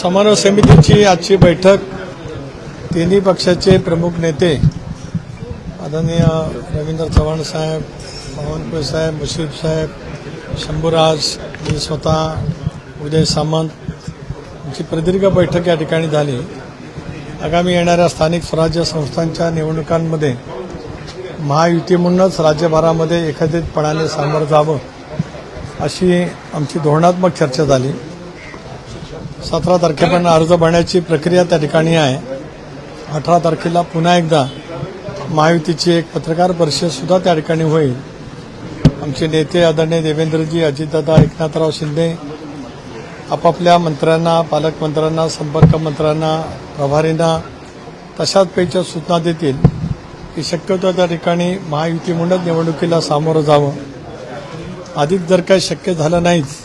समन्वय समितीची आजची बैठक तिन्ही पक्षाचे प्रमुख नेते आदरणीय रवींद्र चव्हाण साहेब बावनकुळे साहेब मुश्रीफ साहेब शंभूराज मी स्वतः उदय सामंत आमची प्रदीर्घ बैठक या ठिकाणी झाली. आगामी येणाऱ्या स्थानिक स्वराज्य संस्थांच्या निवडणुकांमध्ये महायुती म्हणूनच राज्यभरामध्ये एकत्रितपणाने सामोरं जावं अशी आमची धोरणात्मक चर्चा झाली. सतरा तारखेपर्यंत अर्ज भरण्याची प्रक्रिया त्या ठिकाणी आहे. अठरा तारखेला पुन्हा एकदा महायुतीची एक पत्रकार परिषदसुद्धा त्या ठिकाणी होईल. आमचे नेते आदरणीय देवेंद्रजी अजितदादा एकनाथराव शिंदे आपापल्या मंत्र्यांना पालकमंत्र्यांना संपर्क मंत्र्यांना प्रभारींना तशाच पैच्या सूचना देतील की शक्यतो त्या ठिकाणी महायुती म्हणूनच निवडणुकीला सामोरं जावं. अधिक जर काही शक्य झालं नाहीच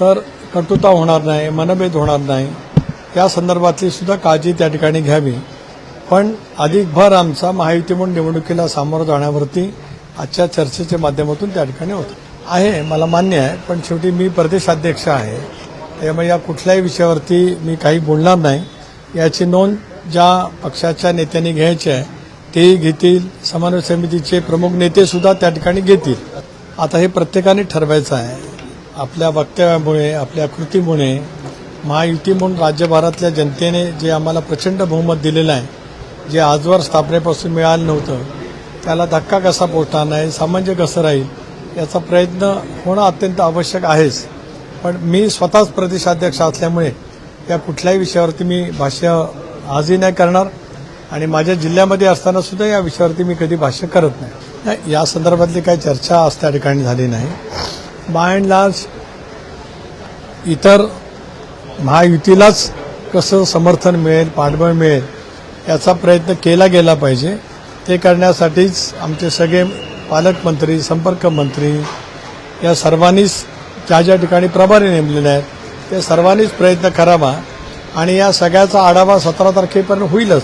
तर कटुता होणार नाही मनभेद होणार नाही. या संदर्भातली सुद्धा काळजी त्या ठिकाणी घ्यावी. पण अधिक भर आमचा महायुती म्हणून निवडणुकीला सामोरं जाण्यावरती आजच्या चर्चेच्या माध्यमातून त्या ठिकाणी होतं. आहे मला मान्य आहे पण शेवटी मी प्रदेशाध्यक्ष आहे. त्यामुळे या कुठल्याही विषयावरती मी काही बोलणार नाही. याची नोंद ज्या पक्षाच्या नेत्यांनी घ्यायची आहे तेही घेतील. समन्वय समितीचे प्रमुख नेते सुद्धा त्या ठिकाणी घेतील. आता हे प्रत्येकाने ठरवायचं आहे. आपल्या वक्तव्यामुळे आपल्या कृतीमुळे महायुती म्हणून राज्यभरातल्या जनतेने जे आम्हाला प्रचंड बहुमत दिलेलं आहे जे आजवर स्थापनेपासून मिळालं नव्हतं त्याला धक्का कसा पोचणार नाही सामंजस्य कसं राहील याचा प्रयत्न होणं अत्यंत आवश्यक आहेच. पण मी स्वतःच प्रदेशाध्यक्ष असल्यामुळे या कुठल्याही विषयावरती मी भाष्य आजही नाही करणार आणि माझ्या जिल्ह्यामध्ये असताना सुद्धा या विषयावरती मी कधी भाष्य करत नाही. नाही या संदर्भातली काही चर्चा आज त्या ठिकाणी झाली नाही. बाय अँड लार्ज इतर महायुतीलाच कसं समर्थन मिळेल पाठबळ मिळेल याचा प्रयत्न केला गेला पाहिजे. ते करण्यासाठीच आमचे सगळे पालकमंत्री संपर्क मंत्री या सर्वांनीच ज्या ज्या ठिकाणी प्रभारी नेमलेले आहेत ते सर्वांनीच प्रयत्न करावा आणि या सगळ्याचा आढावा सतरा तारखेपर्यंत होईलच.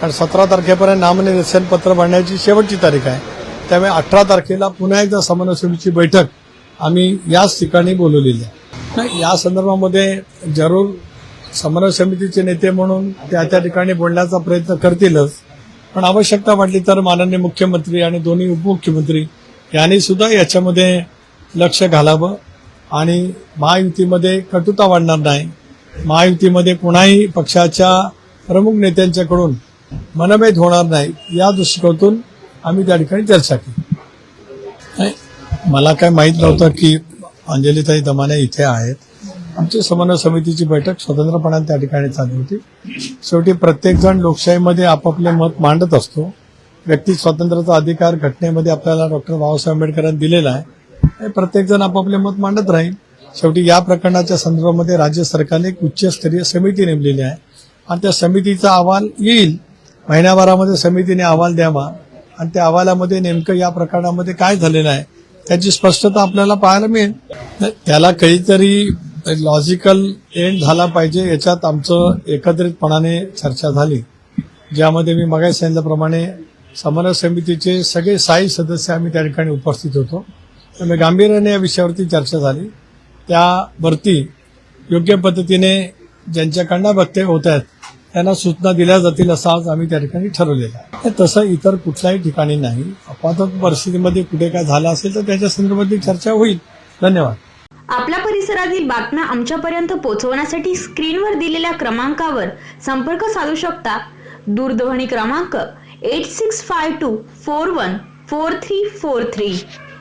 कारण सतरा तारखेपर्यंत नामनिर्देशन पत्र भरण्याची शेवटची तारीख आहे. त्यामुळे अठरा तारखेला पुन्हा एकदा समन्वय समितीची बैठक आम्ही याच ठिकाणी बोलवलेली आहे. नाही, या संदर्भामध्ये जरूर समन्वय समितीचे नेते म्हणून त्या त्या ठिकाणी बोलण्याचा प्रयत्न करतीलच. पण आवश्यकता वाटली तर माननीय मुख्यमंत्री आणि दोन्ही उपमुख्यमंत्री यांनी सुद्धा याच्यामध्ये लक्ष घालावं. आणि महायुतीमध्ये कटुता वाढणार नाही. महायुतीमध्ये कोणाही पक्षाच्या प्रमुख नेत्यांच्याकडून मनभेद होणार नाही या दृष्टिकोनातून आम्ही त्या ठिकाणी चर्चा केली. मला काय माहीत नव्हतं की अंजलीताई दमाने इथे आहेत. आमची समन्वय समितीची बैठक स्वतंत्रपणाने त्या ठिकाणी चालू होती. शेवटी प्रत्येकजण लोकशाहीमध्ये आपापले मत मांडत असतो. व्यक्ती स्वातंत्र्याचा अधिकार घटनेमध्ये आपल्याला डॉक्टर बाबासाहेब आंबेडकरांनी दिलेला आहे. प्रत्येकजण आपापले मत मांडत राहील. शेवटी या प्रकरणाच्या संदर्भामध्ये राज्य सरकारने एक उच्चस्तरीय समिती नेमलेली आहे. आणि त्या समितीचा अहवाल येईल. महिन्याभरामध्ये समितीने अहवाल द्यावा. आणि त्या अहवालामध्ये नेमकं या प्रकरणामध्ये काय झालेलं आहे त्याची स्पष्टता आपल्याला पाहायला मिळेल. त्याला काहीतरी लॉजिकल एंड झाला पाहिजे याच्यात आमचं एकत्रितपणाने चर्चा झाली. ज्यामध्ये मी मगाशी सांगितल्याप्रमाणे समन्वय समितीचे सगळे साई सदस्य आम्ही त्या ठिकाणी उपस्थित होतो. त्यामुळे गांभीर्याने या विषयावरती चर्चा झाली. त्यावरती योग्य पद्धतीने ज्यांच्याकडनं वक्तव्य होत आहेत त्यांना सूचना दिल्या जातील असं आज आम्ही त्या ठिकाणी ठरवलेलं आहे. तसं इतर कुठल्याही ठिकाणी नाही. आपातक परिस्थितीमध्ये कुठे काय झालं असेल तर त्याच्या संदर्भातली चर्चा होईल. धन्यवाद. आपल्या परिसरातील बातम्या आमच्यापर्यंत पोहोचवण्यासाठी स्क्रीनवर दिलेल्या क्रमांकावर संपर्क साधू शकता. दूरध्वनी क्रमांक eight six five two four one four three four three